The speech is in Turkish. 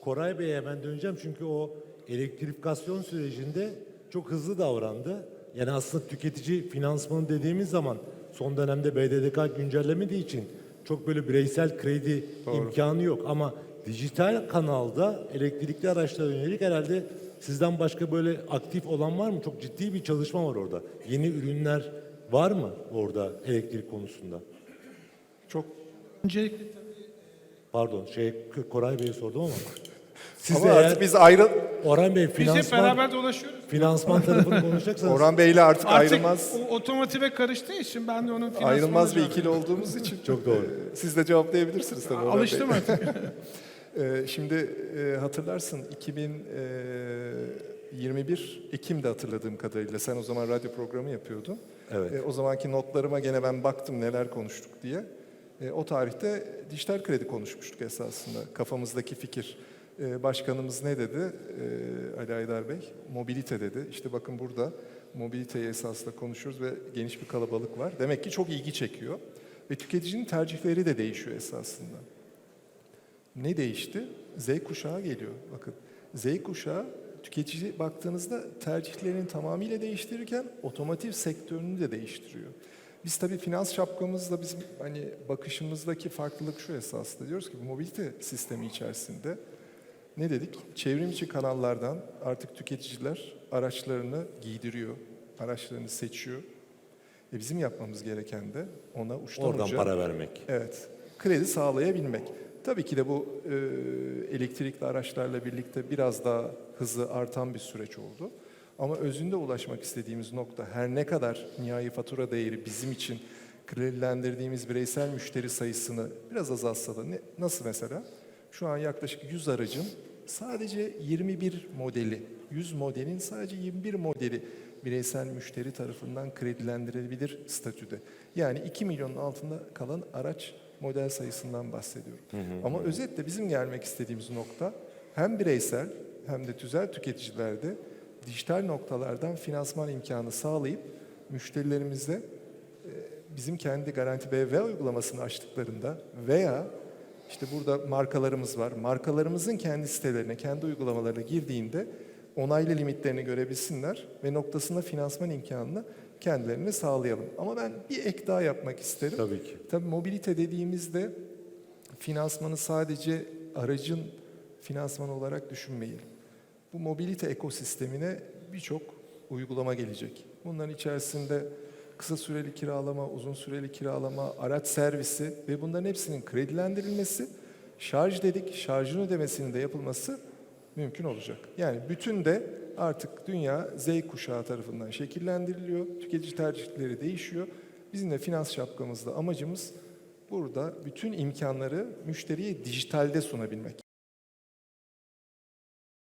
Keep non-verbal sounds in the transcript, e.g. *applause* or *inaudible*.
Koray Bey'e ben döneceğim çünkü o elektrifikasyon sürecinde çok hızlı davrandı. Yani aslında tüketici finansmanı dediğimiz zaman son dönemde BDDK güncellemediği için çok böyle bireysel kredi imkanı yok. Ama dijital kanalda elektrikli araçlara yönelik herhalde sizden başka böyle aktif olan var mı? Çok ciddi bir çalışma var orada. Yeni ürünler var mı orada elektrik konusunda? Çok Öncelikle Pardon, şey Koray Bey'e sordum ama. Siz ama artık biz ayrıl Orhan Bey biz hep finansman, beraber dolaşıyoruz. finansman tarafını konuşacaksanız Orhan Bey'le artık, Artık ayrılmaz o otomotive karıştığı için ben de onun finansmanı ayrılmaz bir ikili olduğumuz için *laughs* Çok doğru. e, siz de cevaplayabilirsiniz tabii. Orhan Bey. Alıştım artık. *laughs* Ee, Şimdi e, hatırlarsın 2021 Ekim'de hatırladığım kadarıyla sen o zaman radyo programı yapıyordun. Evet. E, O zamanki notlarıma gene ben baktım neler konuştuk diye. E, O tarihte dijital kredi konuşmuştuk esasında kafamızdaki fikir. E, Başkanımız ne dedi e, Ali Aydar Bey? Mobilite dedi. İşte bakın burada mobiliteyi esasında konuşuyoruz ve geniş bir kalabalık var. Demek ki çok ilgi çekiyor. Ve tüketicinin tercihleri de değişiyor esasında. Ne değişti? Z kuşağı geliyor. Bakın Z kuşağı tüketici baktığınızda tercihlerini tamamıyla değiştirirken otomotiv sektörünü de değiştiriyor. Biz tabii finans şapkamızla bizim hani bakışımızdaki farklılık şu esasında diyoruz ki bu mobilite sistemi içerisinde ne dedik? Çevrim içi kanallardan artık tüketiciler araçlarını giydiriyor, araçlarını seçiyor. E bizim yapmamız gereken de ona uçtan oradan uca para vermek. Evet, kredi sağlayabilmek. Tabii ki de bu e, elektrikli araçlarla birlikte biraz daha hızı artan bir süreç oldu. Ama özünde ulaşmak istediğimiz nokta her ne kadar nihai fatura değeri bizim için kredilendirdiğimiz bireysel müşteri sayısını biraz azaltsa da ne, nasıl mesela? Şu an yaklaşık 100 aracın sadece 21 modeli, 100 modelin sadece 21 modeli bireysel müşteri tarafından kredilendirilebilir statüde. Yani 2 milyonun altında kalan araç model sayısından bahsediyorum. Ama özetle bizim gelmek istediğimiz nokta hem bireysel hem de tüzel tüketicilerde dijital noktalardan finansman imkanı sağlayıp müşterilerimize e, bizim kendi Garanti BV uygulamasını açtıklarında veya işte burada markalarımız var. Markalarımızın kendi sitelerine, kendi uygulamalarına girdiğinde onaylı limitlerini görebilsinler ve noktasında finansman imkanını kendilerine sağlayalım. Ama ben bir ek daha yapmak isterim. Tabii ki. Tabii mobilite dediğimizde finansmanı sadece aracın finansmanı olarak düşünmeyelim. Bu mobilite ekosistemine birçok uygulama gelecek. Bunların içerisinde kısa süreli kiralama, uzun süreli kiralama, araç servisi ve bunların hepsinin kredilendirilmesi, şarj dedik, şarjın ödemesinin de yapılması mümkün olacak. Yani bütün de artık dünya Z kuşağı tarafından şekillendiriliyor, tüketici tercihleri değişiyor. Bizim de finans şapkamızda amacımız burada bütün imkanları müşteriye dijitalde sunabilmek.